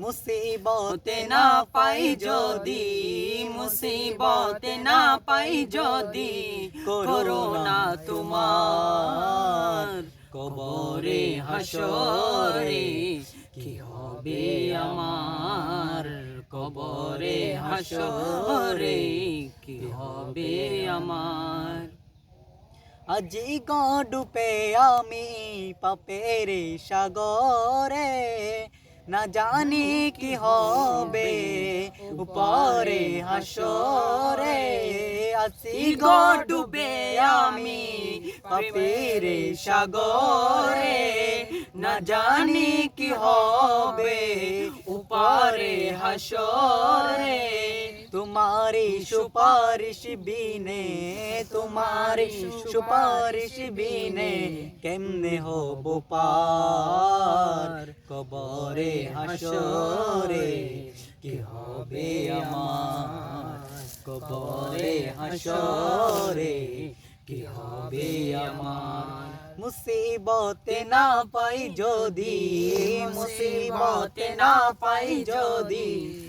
মুসিবতে না পাই যদি, মুসিবতে না পাই যদি করোনা তোমার কবরে হাসরে কি হবে আমার কবরে হাসরে কি হবে আমার? আজি ডুবে আমি পাপের সাগরে না জানি কি হবে। উপরে হাসরে আজি ডুবে আমি পাপেরে সাগরে। না জানি কি হবে। উপরে হাসরে তোমারি সুপারিশ বিনে তোমারি সুপারিশ বিনে কেমনে হব পার কবরে হাসরে কি হবে আমার কবরে হাসরে কি হবে আমার মুসিবতে না পাই যদি, মুসিবতে না পাই যদি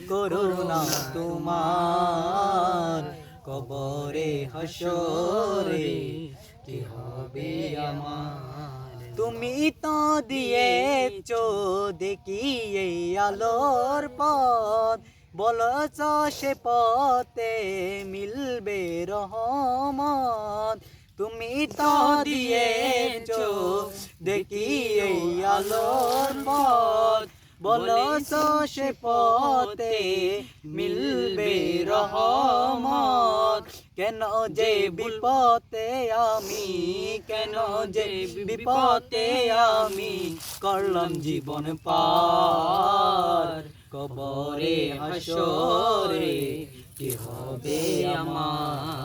করুণা তোমার কবরে হাসরে কি হবে আমার? তুমি তো দিয়েছ দেখি এই আলোর পথ, বলছ সে পথে মিলবে রহমত তুমি তো দিয়েছ দেখি এই আলোর পথ। বলছ সে পথে মিলবে রহমত। কেন যে বিপদে আমি, কেন যে বিপদে আমি করলাম জীবন পার। কবরে হাসরে কি হবে আমার?